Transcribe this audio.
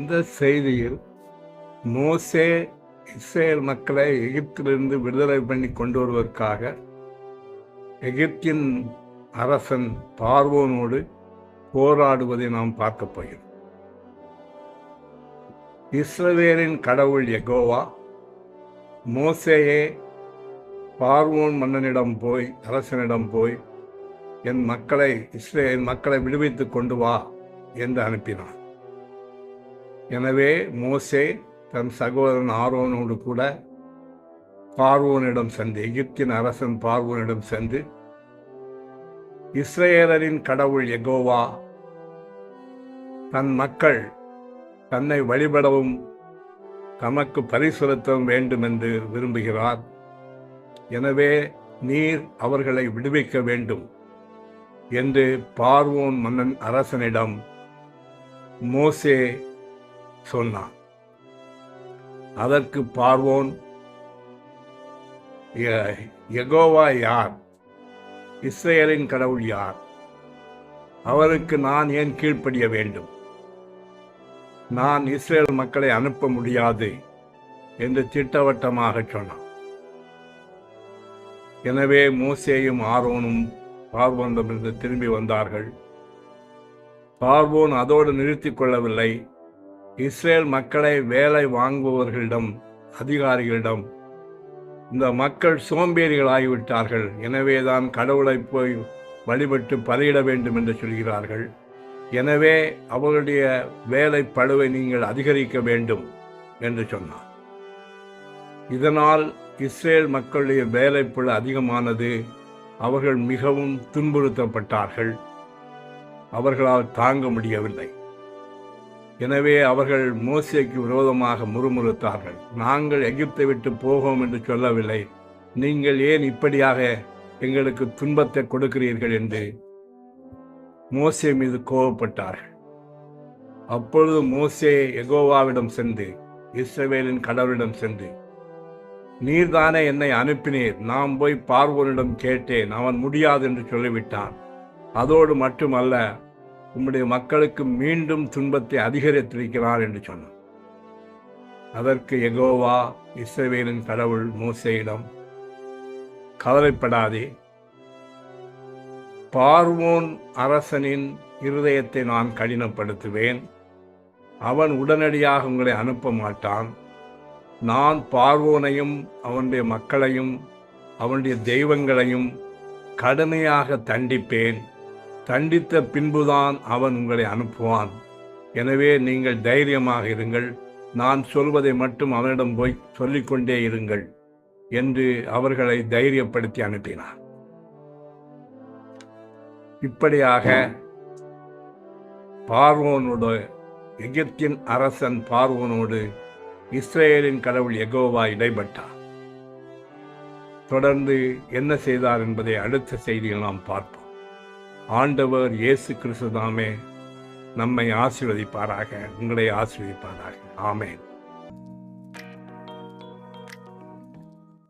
இந்த செய்தியில் மோசே இஸ்ரேல் மக்களை எகிப்திலிருந்து விடுதலை பண்ணி கொண்டு வருவதற்காக எகிப்தின் அரசன் பார்வோனோடு போராடுவதை நாம் பார்க்க போகிறோம். இஸ்ரவேலின் கடவுள் எகோவா மோசேயே பார்வோன் மன்னனிடம் போய் அரசனிடம் போய் என் மக்களை இஸ்ரேல் மக்களை விடுவித்து கொண்டு வா என்று அனுப்பினான். எனவே மோசே தன் சகோதரன் ஆரோனோடு கூட பார்வோனிடம் சென்று எகிப்தின் அரசன் பார்வோனிடம் சென்று இஸ்ரேலரின் கடவுள் எகோவா தன் மக்கள் தன்னை வழிபடவும் தமக்கு பரிசுலத்தவும் வேண்டும் என்று விரும்புகிறார். எனவே நீர் அவர்களை விடுவிக்க வேண்டும் என்று பார்வோன் மன்னன் அரசனிடம் மோசே சொன்னான். அதற்கு பார்வோன் எகோவா யார்? இஸ்ரேலின் கடவுள் யார்? அவருக்கு நான் ஏன் கீழ்ப்படிய வேண்டும்? நான் இஸ்ரேல் மக்களை அனுப்ப முடியாது என்று திட்டவட்டமாக சொன்னான். எனவே மோசேயும் ஆரோனும் பார்வோனிடமிருந்து திரும்பி வந்தார்கள். பார்வோன் அதோடு நிறுத்திக் கொள்ளவில்லை. இஸ்ரேல் மக்களை வேலை வாங்குபவர்களிடம் அதிகாரிகளிடம் இந்த மக்கள் சோம்பேறிகளாகிவிட்டார்கள். எனவேதான் கடவுளை போய் வழிபட்டு பலியிட வேண்டும் என்று சொல்கிறார்கள். எனவே அவர்களுடைய வேலை பழுவை நீங்கள் அதிகரிக்க வேண்டும் என்று சொன்னார். இதனால் இஸ்ரேல் மக்களுடைய வேலைப்பழு அதிகமானது அவர்கள் மிகவும் துன்புறுத்தப்பட்டார்கள். அவர்களால் தாங்க முடியவில்லை. எனவே அவர்கள் மோசேக்கு விரோதமாக முறுமுறுத்தார்கள். நாங்கள் எகிப்தை விட்டு போவோம் என்று சொல்லவில்லை. நீங்கள் ஏன் இப்படியாக எங்களுக்கு துன்பத்தை கொடுக்கிறீர்கள்? என்று மோசே மீது கோபப்பட்டார்கள். அப்பொழுது மோசே எகோவாவிடம் சென்று இஸ்ரவேலின் கடவுளிடம் சென்று நீர்தானே என்னை அனுப்பினீர். நாம் போய் பார்வோனிடம் கேட்டேன். அவன் முடியாது என்று சொல்லிவிட்டான். அதோடு மட்டுமல்ல உம்முடைய மக்களுக்கு மீண்டும் துன்பத்தை அதிகரித்திருக்கிறார் என்று சொன்னான் அதற்கு எகோவா இஸ்ரவேலின் கடவுள் மூசையிடம் கவலைப்படாதே. பார்வோன் அரசனின் இருதயத்தை நான் கடினப்படுத்துவேன். அவன் உடனடியாக உங்களை அனுப்ப மாட்டான். நான் பார்வோனையும் அவனுடைய மக்களையும் அவனுடைய தெய்வங்களையும் கடுமையாக தண்டிப்பேன். தண்டித்த பின்புதான் அவன் உங்களை அனுப்புவான். எனவே நீங்கள் தைரியமாக இருங்கள். நான் சொல்வதை மட்டும் அவனிடம் போய் சொல்லிக்கொண்டே இருங்கள் என்று அவர்களை தைரியப்படுத்தி அனுப்பினார் இப்படியாக பார்வோனோடு எகிப்தின் அரசன் பார்வோனோடு இஸ்ரேலின் கடவுள் எகோவா இடைப்பட்டார். தொடர்ந்து என்ன செய்தார் என்பதை அடுத்த செய்தியில் நாம் பார்ப்போம். ஆண்டவர் இயேசு கிறிஸ்து தாமே நம்மை ஆசீர்வதிப்பாராக உங்களை ஆசீர்வதிப்பாராக. ஆமேன்.